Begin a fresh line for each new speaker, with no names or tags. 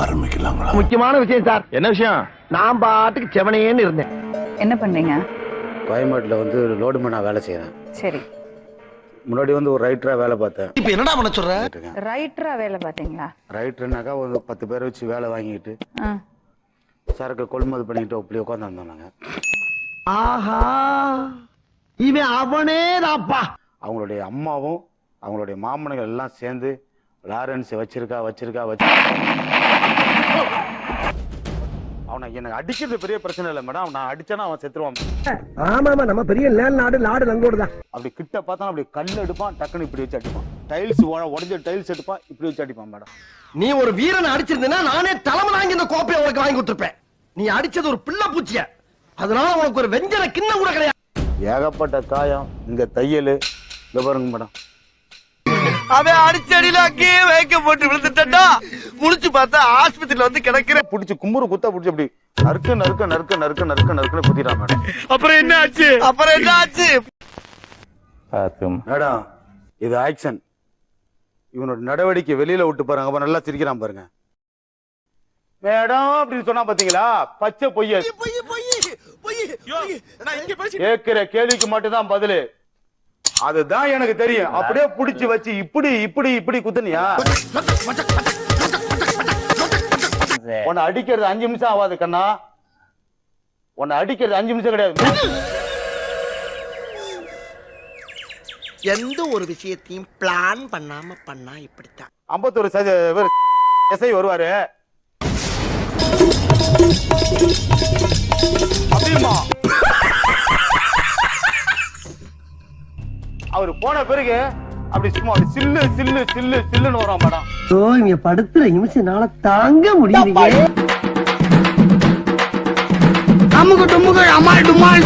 ஆரம்பிக்கலாங்களா
முக்கியமான விஷயம் சார்.
என்ன விஷயம்?
நான் பாட்டுக்கு செவனேன்னு இருந்தேன்.
என்ன பண்றீங்க
கோயம்பேட்டில் வந்து லோடு மேனாக வேலை செய்கிறேன்
சரி.
முன்னாடி வந்து ஒரு ரைட்டராக வேலை பார்த்தேன்.
இப்ப என்னடா பண்ண சொல்ற?
இருக்கேன்
ரைட்டரா வேலை பாத்தீங்களா
ரைட்டர்னாக்கா ஒரு பத்து பேரை வச்சு வேலை வாங்கிக்கிட்டு
ஆ.
சரக்கு கொள்முதல் பண்ணிக்கிட்டு அப்படி உட்காந்துருந்தோம் நாங்கள்
ஆஹா. இவன் அவனே தாப்பா
அவங்களுடைய அம்மாவும் அவங்களுடைய மாமனுங்கள் எல்லாம் சேர்ந்து லாரன்ஸ் வச்சிருக்கா வச்சிருக்கா வச்சு அவனை எனக்கு அடிக்கிறது பெரிய பிரச்சனை இல்லை மேடம். நான் அடிச்சேன்னா அவன் செத்துருவான்.
ஆமா ஆமா நம்ம பெரிய லேல் நாடு நாடு நங்கோடு தான்.
அப்படி கிட்ட பார்த்தா அப்படி கல் எடுப்பான் டக்குன்னு இப்படி வச்சு அடிப்பான். டைல்ஸ் உடஞ்ச டைல்ஸ் எடுப்பான் இப்படி வச்சு அடிப்பான் மேடம்.
நீ ஒரு வீரனை அடிச்சிருந்தா நானே தலைமை வாங்கி இந்த கோப்பையை உனக்கு வாங்கி கொடுத்துருப்பேன். நீ அடிச்சது ஒரு பிள்ளை பூச்சிய. அதனால உனக்கு ஒரு வெஞ்சன கிண்ணம் கூட கிடையாது.
ஏகப்பட்ட காயம் இங்க தையல். இங்க பாருங்க மேடம்.
அவன் அடிச்சடியில அங்கேயே வைக்க போட்டு விழுந்துட்டா முழிச்சு பார்த்தா ஆஸ்பத்திரியில வந்து கிடக்குற
பிடிச்சி கும்புறு குத்தா பிடிச்சி அப்படி நறுக்க நறுக்க நறுக்க நறுக்க நறுக்க நறுக்குன்னு குத்திட்டான் மேடம்
அப்புறம் என்ன ஆச்சு? அப்புறம் என்ன ஆச்சு?
மேடம் இது ஆக்ஷன். இவனோட நடவடிக்கை வெளியில விட்டு பாருங்க அப்ப நல்லா சிரிக்கிறான் பாருங்க. மேடம் அப்படின்னு சொன்னா பாத்தீங்களா? பச்சை பொய்ய. கேக்குற கேள்விக்கு மட்டும்தான் பதிலு. அதுதான் எனக்கு தெரியும். அப்படியே புடிச்சு வச்சு இப்படி இப்படி இப்படி குத்துனியா? உன்னை அடிக்கிறது அஞ்சு நிமிஷம் ஆகாது கண்ணா. உன்னை அடிக்கிறது அஞ்சு நிமிஷம் கிடையாது.
எந்த ஒரு விஷயத்தையும் பிளான் பண்ணாம பண்ணா இப்படித்தான்.
ஐம்பத்தொரு எஸ்ஐ வருவாரு. அவர் போன பிறகு அப்படி சும்மா அப்படி சில்லு சில்லு சில்லு சில்லுன்னு வரும் மேடம்
ஓ இங்க படுத்துற நிமிஷம்னால தாங்க முடியலையே.
அமுகு டுமுகு அமால் டுமால்.